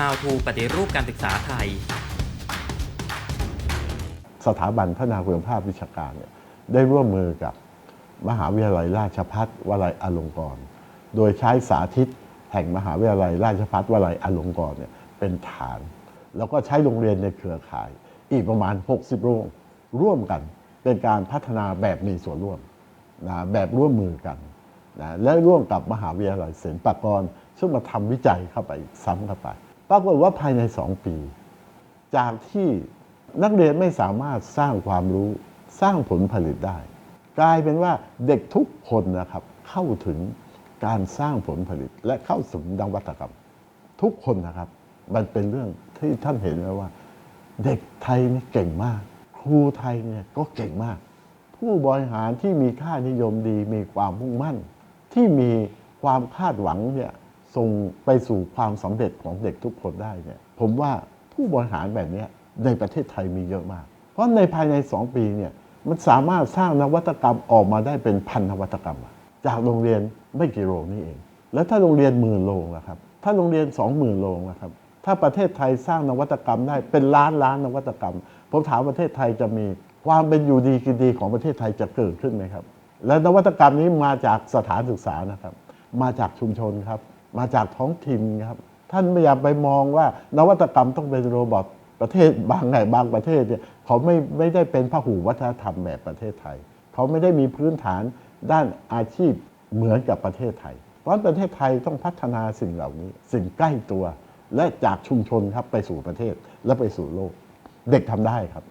How to ปฏิรูปการศึกษาไทย สถาบันพัฒนาคุณภาพวิชาการเนี่ยได้ร่วมมือกับมหาวิทยาลัยราชภัฏวลัยอลงกรณ์โดยใช้สาธิตแห่งมหาวิทยาลัยราชภัฏวลัยอลงกรณ์เนี่ยเป็นฐาน แล้วก็ใช้โรงเรียนในเครือข่าย อีกประมาณ 60 โรงร่วมกันเป็นการพัฒนาแบบมีส่วนร่วมนะแบบร่วมมือกันนะและร่วมกับมหาวิทยาลัยศิลปากร ซึ่งมาทำวิจัยเข้าไปซ้ำเข้าไป ปรากฏว่าภายใน2ปี จากที่นักเรียนไม่สามารถสร้างความรู้สร้างผลผลิตได้ กลายเป็นว่าเด็กทุกคนนะครับเข้าถึงการสร้างผลผลิตและเข้าสู่นวัตกรรม ทุกคนนะครับ มันเป็นเรื่องที่ท่านเห็นแล้วว่า เด็กไทยนี่เก่งมาก ครูไทยเนี่ยก็เก่งมาก ผู้บริหารที่มีค่านิยมดี มีความมุ่งมั่น ที่มีความคาดหวังเนี่ย ส่งไปสู่ความสำเร็จของเด็กทุกคนได้เนี่ยผมว่าผู้บริหารแบบนี้ในประเทศไทยมีเยอะมาก เพราะในภายใน 2 ปีเนี่ยมันสามารถสร้างนวัตกรรมออกมาได้เป็นพันนวัตกรรม จากโรงเรียนไม่กี่โรงนี่เอง แล้วถ้าโรงเรียนหมื่นโรงนะครับ ถ้าโรงเรียนสองหมื่นโรงนะครับ ถ้าประเทศไทยสร้างนวัตกรรมได้เป็นล้านล้านนวัตกรรม ผมถามประเทศไทยจะมีความเป็นอยู่ดีกินดีของประเทศไทยจะเกิดขึ้นไหมครับ และนวัตกรรมนี้มาจากสถานศึกษานะครับ มาจากชุมชนครับ มาจากท้องถิ่นครับ ท่านไม่อยากไปมองว่านวัตกรรมต้องเป็นโรบอทประเทศบางแห่งบางประเทศเนี่ยเขาไม่ไม่ได้เป็นพหูวัฒนธรรมแบบประเทศไทย เขาไม่ได้มีพื้นฐานด้านอาชีพเหมือนกับประเทศไทย เพราะประเทศไทยต้องพัฒนาสิ่งเหล่านี้ สิ่งใกล้ตัว และจากชุมชนครับไปสู่ประเทศและไปสู่โลก เด็กทำได้ครับ